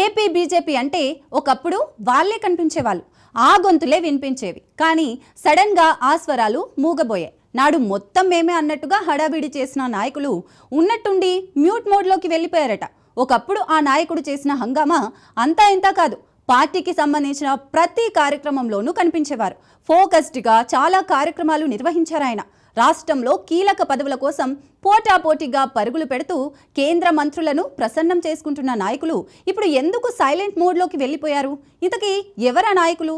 AP BJP అంటే ఒకప్పుడు వాళ్ళే కనిపించేవాళ్ళు. ఆ గొంతులే వినిపించేవి. కానీ సడన్గా ఆ స్వరాలు మూగబోయాయి. నాడు మొత్తం మేమే అన్నట్టుగా హడావిడి చేసిన నాయకులు ఉన్నట్టుండి మ్యూట్ మోడ్లోకి వెళ్ళిపోయారట. ఒకప్పుడు ఆ నాయకుడు చేసిన హంగామా అంతా ఇంతా కాదు. పార్టీకి సంబంధించిన ప్రతి కార్యక్రమంలోనూ కనిపించేవారు. ఫోకస్డ్గా చాలా కార్యక్రమాలు నిర్వహించారు ఆయన రాష్ట్రంలో కీలక పదవుల కోసం పోటాపోటీగా పరుగులు పెడుతూ కేంద్ర మంత్రులను ప్రసన్నం చేసుకుంటున్న నాయకులు ఇప్పుడు ఎందుకు సైలెంట్ మోడ్లోకి వెళ్ళిపోయారు? ఇంతకీ ఎవరా నాయకులు?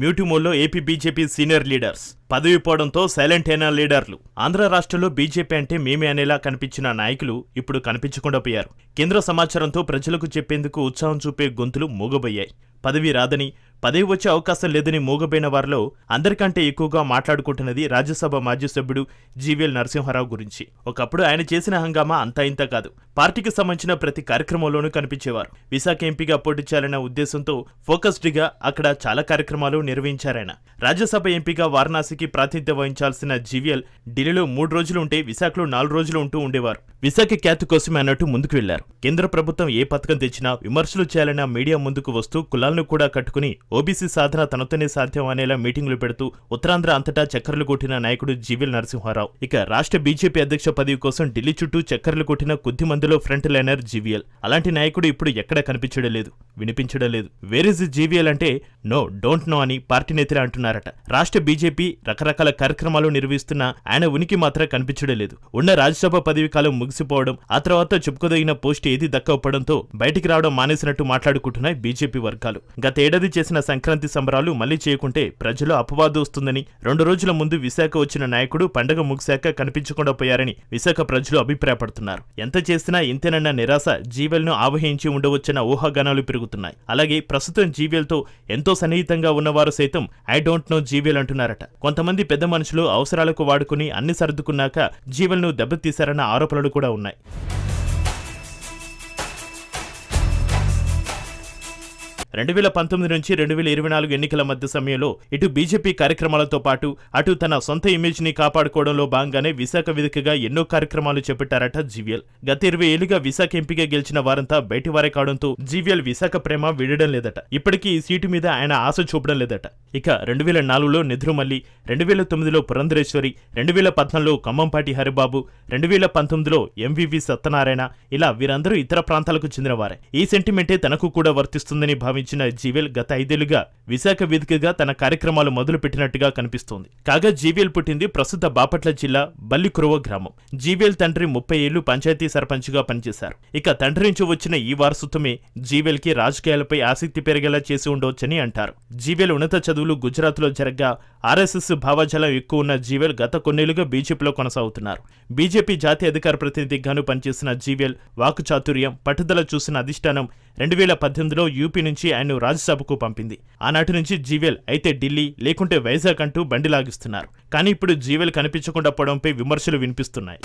మ్యూటిమోల్లో ఏపీ బీజేపీ సీనియర్ లీడర్స్ పదవి పోవడంతో సైలెంట్ అయిన లీడర్లు. ఆంధ్ర రాష్ట్రంలో బీజేపీ అంటే మేమే అనేలా కనిపించిన నాయకులు ఇప్పుడు కనిపించకుండా పోయారు. కేంద్ర సమాచారంతో ప్రజలకు చెప్పేందుకు ఉత్సాహం చూపే గొంతులు మూగబోయాయి. పదవి రాదని పదవి వచ్చే అవకాశం లేదని మూగబోయిన వారిలో అందరికంటే ఎక్కువగా మాట్లాడుకుంటున్నది రాజ్యసభ మాజీ సభ్యుడు జీవీఎల్ నరసింహారావు గురించి. ఒకప్పుడు ఆయన చేసిన హంగామా అంతా ఇంత కాదు. పార్టీకి సంబంధించిన ప్రతి కార్యక్రమంలోనూ కనిపించేవారు. విశాఖ ఎంపీగా పోటీ చేయాలన్న ఉద్దేశంతో ఫోకస్డ్గా అక్కడ చాలా కార్యక్రమాలు నిర్వహించారాయన. రాజ్యసభ ఎంపీగా వారణాసికి ప్రాతినిధ్యం వహించాల్సిన జీవీఎల్ ఢిల్లీలో మూడు రోజులు ఉంటే విశాఖలో నాలుగు రోజులు ఉంటూ ఉండేవారు. విశాఖ ఖ్యాతి కోసమే అన్నట్టు ముందుకు వెళ్ళారు. కేంద్ర ప్రభుత్వం ఏ పథకం తెచ్చినా విమర్శలు చేయాలన్న మీడియా ముందుకు వస్తూ కులాలను కూడా కట్టుకుని ఓబీసీ సాధన తనతోనే సాధ్యం అనేలా మీటింగులు పెడుతూ ఉత్తరాంధ్ర అంతటా చక్కర్లు కొట్టిన నాయకుడు జీవీఎల్ నరసింహారావు. ఇక రాష్ట్ర బీజేపీ అధ్యక్ష పదవి కోసం ఢిల్లీ చుట్టూ చక్కర్లు కొట్టిన కొద్ది మందిలో ఫ్రంట్ లైనర్ జీవీఎల్. అలాంటి నాయకుడు ఇప్పుడు ఎక్కడ కనిపించడం లేదు వినిపించడం లేదు. వేర్ ఇస్ జీవీఎల్ అంటే నో డోంట్ నో అని పార్టీ నేతలు అంటున్నారట. రాష్ట్ర బీజేపీ రకరకాల కార్యక్రమాలు నిర్వహిస్తున్న ఆయన ఉనికి మాత్రం కనిపించడం లేదు. ఉన్న రాజ్యసభ పదవి కాలం ముగిసిపోవడం ఆ తర్వాత చెప్పుకోదగిన పోస్ట్ ఏది దక్కకపోవడంతో బయటికి రావడం మానేసినట్టు మాట్లాడుకుంటున్నాయి బీజేపీ వర్గాలు. గత ఏడాది చేసిన సంక్రాంతి సంబరాలు మళ్ళీ చేయకుంటే ప్రజలు అపవాదు వస్తుందని రెండు రోజుల ముందు విశాఖ వచ్చిన నాయకుడు పండగ ముగిశాక కనిపించకుండా పోయారని విశాఖ ప్రజలు అభిప్రాయపడుతున్నారు. ఎంత చేసినా ఇంతేనన్న నిరాశ జీవెల్ను ఆవహించి ఉండవచ్చన్న ఊహాగానాలు పెరుగుతున్నాయి. అలాగే ప్రస్తుతం జీవెల్తో ఎంతో సన్నిహితంగా ఉన్నవారు సైతం ఐ డోంట్ నో జీవెల్ అంటున్నారట. కొంతమంది పెద్ద మనుషులు అవసరాలకు వాడుకుని అన్ని సర్దుకున్నాక జీవెల్ను దెబ్బతీశారన్న ఆరోపణలు కూడా ఉన్నాయి. రెండు వేల పంతొమ్మిది నుంచి రెండు వేల ఇరవై నాలుగు ఎన్నికల మధ్య సమయంలో ఇటు బీజేపీ కార్యక్రమాలతో పాటు అటు తన సొంత ఇమేజ్ని కాపాడుకోవడంలో భాగంగానే విశాఖ వేదికగా ఎన్నో కార్యక్రమాలు చేపట్టారట జీవీఎల్. గత ఇరవై ఏళ్ళుగా విశాఖ ఎంపీగా గెలిచిన వారంతా బయటి వారే కావడంతో జీవీఎల్ విశాఖ ప్రేమ వీడడం లేదట. ఇప్పటికీ ఈ సీటు మీద ఆయన ఆశ చూపడం లేదట. ఇక రెండు వేల నాలుగులో నెదురుమల్లి రెండు వేల తొమ్మిదిలో పురంధరేశ్వరి రెండు వేల పద్నాలుగులో ఖమ్మంపాటి హరిబాబు రెండు వేల పంతొమ్మిదిలో ఎంవివి సత్యనారాయణ ఇలా వీరందరూ ఇతర ప్రాంతాలకు చెందినవారే. ఈ సెంటిమెంటే తనకు కూడా వర్తిస్తుందని భావించారు ఇచ్చిన జీవెల్ గత ఐదేళ్ళుగా విశాఖ వేదికగా తన కార్యక్రమాలు మొదలుపెట్టినట్టుగా కనిపిస్తోంది. కాగా జీవీఎల్ పుట్టింది ప్రస్తుత బాపట్ల జిల్లా బల్లికురవ గ్రామం. జీవీఎల్ తండ్రి ముప్పై ఏళ్ళు పంచాయతీ సర్పంచ్గా పనిచేశారు. ఇక తండ్రి నుంచి వచ్చిన ఈ వారసత్వమే జీవెల్కి రాజకీయాలపై ఆసక్తి పెరిగేలా చేసి ఉండవచ్చని అంటారు. జీవెల్ ఉన్నత చదువులు గుజరాత్లో జరగ్గా ఆర్ఎస్ఎస్ భావజాలం ఎక్కువ ఉన్న జీవెల్ గత కొన్నేళ్ళుగా బీజేపీలో కొనసాగుతున్నారు. బీజేపీ జాతీయ అధికార ప్రతినిధిగాను పనిచేసిన జీవెల్ వాకుచాతుర్యం పట్టుదల చూసిన అధిష్టానం రెండు వేల పద్దెనిమిదిలో యూపీ నుంచి ఆయన్ను రాజ్యసభకు పంపింది. ఆనాటి నుంచి జీవెల్ అయితే ఢిల్లీ లేకుంటే వైజాగ్ అంటూ బండి లాగిస్తున్నారు. కానీ ఇప్పుడు జీవెల్ కనిపించకుండా పోవడంపై విమర్శలు వినిపిస్తున్నాయి.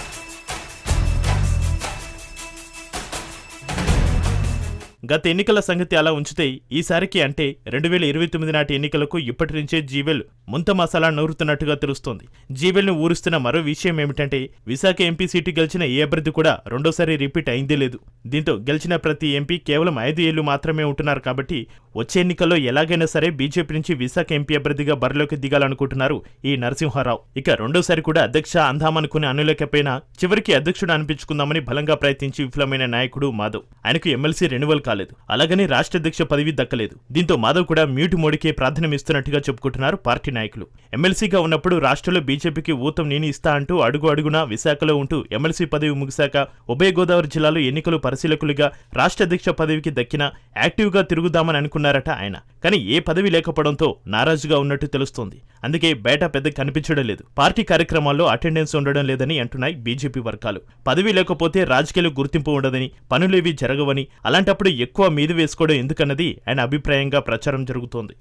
గత ఎన్నికల సంగతి అలా ఉంచితే ఈసారికి అంటే రెండు వేల ఇరవై తొమ్మిది నాటి ఎన్నికలకు ఇప్పటి నుంచే జీవెల్ ముంత మసాలా నూరుతున్నట్టుగా తెలుస్తోంది. జీవెల్ను ఊరుస్తున్న మరో విషయం ఏమిటంటే విశాఖ ఎంపీ సీటు గెలిచిన ఏ అభ్యర్థి కూడా రెండోసారి రిపీట్ అయిందే లేదు. దీంతో గెలిచిన ప్రతి ఎంపీ కేవలం ఐదు ఏళ్ళు మాత్రమే ఉంటున్నారు కాబట్టి వచ్చే ఎన్నికల్లో ఎలాగైనా సరే బీజేపీ నుంచి విశాఖ ఎంపీ అభ్యర్థిగా బరిలోకి దిగాలనుకుంటున్నారు ఈ నరసింహారావు. ఇక రెండోసారి కూడా అధ్యక్ష అందామనుకుని అనులేకపోయినా చివరికి అధ్యక్షుడు అనిపించుకుందామని బలంగా ప్రయత్నించి విఫలమైన నాయకుడు మాధవ్. ఆయనకు ఎమ్మెల్సీ రెన్యువల్ కాలేదు. అలాగని రాష్ట్ర అధ్యక్ష పదవి దక్కలేదు. దీంతో మాధవ్ కూడా మ్యూటు మోడీకే ప్రాధాన్యం ఇస్తున్నట్టుగా చెప్పుకుంటున్నారు పార్టీ నాయకులు. ఎమ్మెల్సీగా ఉన్నప్పుడు రాష్ట్రంలో బీజేపీకి ఊతం నేను ఇస్తా అంటూ అడుగు అడుగునా విశాఖలో ఉంటూ ఎమ్మెల్సీ పదవి ముగిశాక ఉభయ గోదావరి జిల్లాలో ఎన్నికలు పరిశీలకులుగా రాష్ట్ర అధ్యక్ష పదవికి దక్కిన యాక్టివ్గా తిరుగుదామని అనుకున్నారట ఆయన. కానీ ఏ పదవి లేకపోవడంతో నారాజుగా ఉన్నట్టు తెలుస్తోంది. అందుకే బయట పెద్ద కనిపించడం లేదు. పార్టీ కార్యక్రమాల్లో అటెండెన్స్ ఉండడం లేదని అంటున్నాయి బీజేపీ వర్గాలు. పదవి లేకపోతే రాజకీయాలు గుర్తింపు ఉండదని పనులేవి జరగవని అలాంటప్పుడు ఎక్కువ మీద వేసుకోవడం ఎందుకన్నది ఆయన అభిప్రాయంగా ప్రచారం జరుగుతోంది.